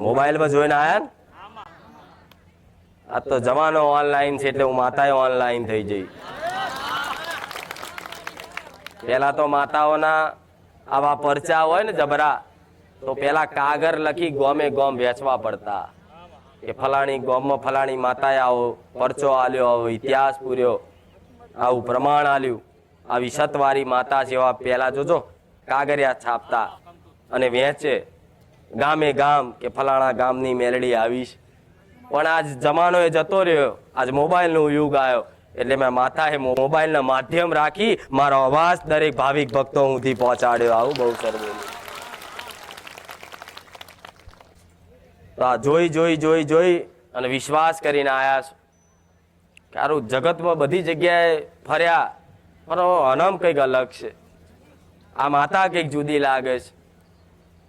મોબાઈલમાં જોઈને આયા આ તો જમાનો ઓનલાઈન છે એટલે હું માતાએ ઓનલાઈન થઈ જઈ. પેલા તો માતાઓના આવા પરચા હોય ને જબરા, તો પેલા કાગર લખી ગોમે ગોમ વેચવા પડતા. કે ફલાણી ગોમમાં ફલાણી માતાએ આવો પરચો આલ્યો, આવો ઇતિહાસ પૂર્યો, આવું પ્રમાણ આલ્યું. આવી સતવારી માતા જેવા પેલા જોજો કાગરિયા છાપતા અને વેચે. ગામે ગામ કે ફલાણા ગામની મેલડી આવીશ પણ આજ જમાનો એ જતો રહ્યો. આજ મોબાઈલનો યુગ આવ્યો. એટલે મેં માથાએ મોબાઈલના માધ્યમ રાખી મારો અવાજ દરેક ભાવિક ભક્તો સુધી પહોંચાડ્યો. આવું બહુ સરસ આ જોઈ જોઈ જોઈ જોઈ અને વિશ્વાસ કરીને આવ્યા છો. કારું જગતમાં બધી જગ્યાએ ફર્યા, પણ અનમ કંઈક અલગ છે. આ માતા કંઈક જુદી લાગે છે.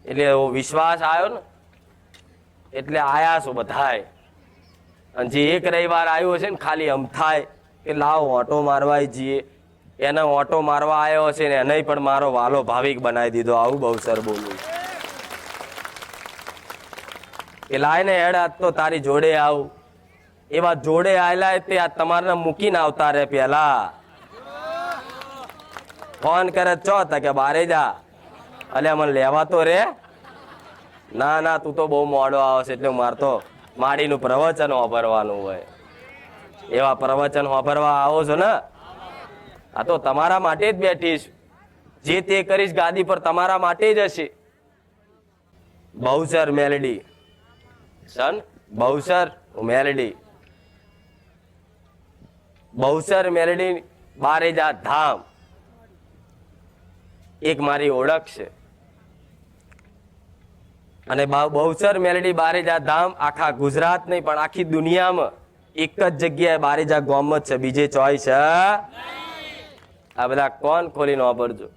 એટલે એવો વિશ્વાસ આવ્યો ને, એટલે આયા છો બધાય. અને જે એક રવિવાર આવ્યો છે ને, ખાલી આમ થાય કે લાવ ઓટો મારવા જઈએ. એને ઓટો મારવા આવ્યો છે ને, એને પણ મારો વાલો ભાવિક બનાવી દીધો. આવું બહુ સર બોલું. કે લાઈને હેડ, આજ તો તારી જોડે આવું. એવા જોડે આયેલા તે આ તમારે મૂકીને આવતા રે પેલા ફોન કરે ચો કે બારે જા. અલે મને લેવા તો રે. ના ના, તું તો બહુ મોડો આવે છે એટલે મારે તો માડીનું પ્રવચન વાપરવાનું હોય. એવા પ્રવચન વાપરવા આવો છો ને? આ તો તમારા માટે જ બેઠીશ જે તે કરીશ ગાદી પર તમારા માટે જ હશે. બહુસર મેલડી. સન, બહુસર મેલડી. બહુસર મેલડી બારેજા ધામ. એક મારી ઓળખ છે. અને બહુ- બહુચર મેલડી બારેજા ધામ, આખા ગુજરાત નહીં, પણ આખી દુનિયામાં એક જ જગ્યાએ બારેજા ગોમત છે. બીજે ચોઈસ છે આ બધા કોણ ખોલીને વાપરજો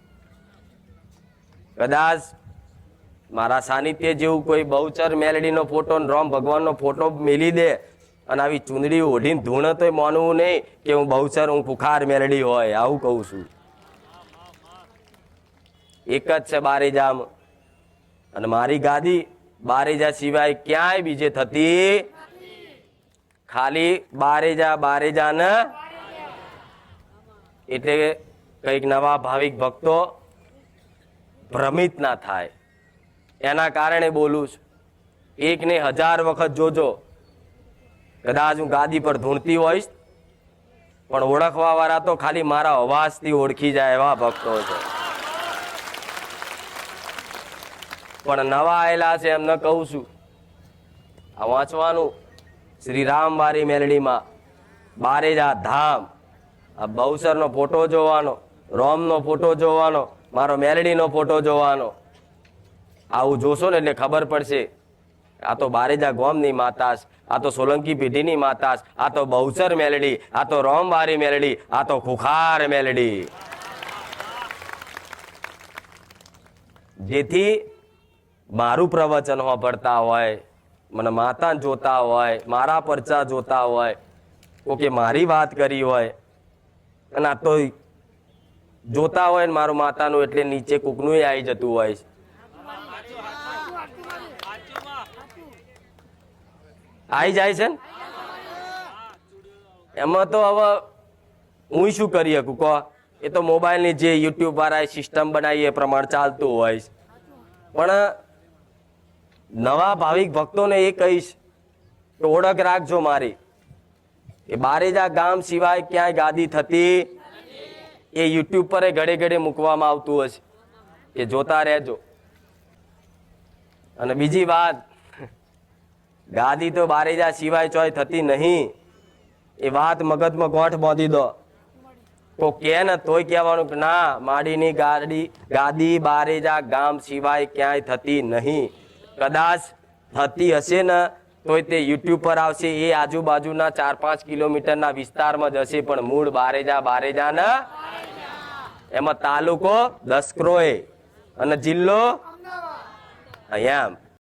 કદાચ મારા સાનિધ્ય જેવું કોઈ બહુચર મેલડીનો ફોટો રામ ભગવાનનો ફોટો મેલી દે અને આવી ચુંદડી ઓઢીને ધૂણ તો માનવું નહીં કે હું બહુચર હું ફુખાર મેલડી હોય, આવું કહું છું. એક જ છે બારેજામ. અને મારી ગાદી બારેજા સિવાય ક્યાંય બીજે થતી ખાલી બારેજા બારેજા ને એટલે કંઈક નવા ભાવિક ભક્તો ભ્રમિત ના થાય. એના કારણે બોલું છું. એક ને હજાર વખત જોજો. કદાચ હું ગાદી પર ધૂણતી હોઈશ, પણ ઓળખવા વાળા તો ખાલી મારા અવાજથી ઓળખી જાય એવા ભક્તો છે. પણ નવા આવેલા છે એમને કહું છું. આ વાંચવાનું શ્રી રામવારી મેલડીમાં બારેજા ધામ, આ બહુસરનો ફોટો જોવાનો, રોમનો ફોટો જોવાનો, મારો મેલડીનો ફોટો જોવાનો. આવું જોશો ને એટલે ખબર પડશે. આ તો બારેજા ગોમની માતાશ, આ તો સોલંકી પેઢીની માતાશ, આ તો બહુસર મેલડી, આ તો રોમવારી મેલડી, આ તો ખુખાર મેલડી. જેથી મારું પ્રવચન સાંભળતા હોય, મને માતા જોતા હોય, મારા પરચા જોતા હોય ઓકે મારી વાત કરી હોય, અને આ તો જોતા હોય ને મારું માતાનું એટલે નીચે કૂકનું આવી જતું હોય આવી જાય છે ને? એમાં તો હવે હું શું કરી શકું કહો એ તો મોબાઈલની જે યુટ્યુબ વાળા સિસ્ટમ બનાવી એ પ્રમાણે ચાલતું હોય પણ નવા ભાવિક ભક્તોને એ કહીશ કે ઓળખ રાખજો મારી. કે બારેજા ગામ સિવાય ક્યાંય ગાદી થતી એ યુટ્યુબ પર ઘડે ઘડે મૂકવામાં આવતું હશે. એ જોતા રહેજો. અને બીજી વાત, ગાદી તો બારેજા સિવાય ચોય થતી નહીં. એ વાત મગજમાં ગોઠ બાંધી દો. તો કે ને તોય કહેવાનું ના, માડીની ગાડી, ગાદી બારેજા ગામ સિવાય ક્યાંય થતી નહીં. કદાચ થતી હશે ને, તોય તે યુટ્યુબ પર આવશે. એ આજુબાજુના ચાર પાંચ કિલોમીટરના વિસ્તારમાં જ હશે, પણ મૂળ બારેજા બારેજા એમાં તાલુકો દસક્રોએ અને જિલ્લો અહીંયા.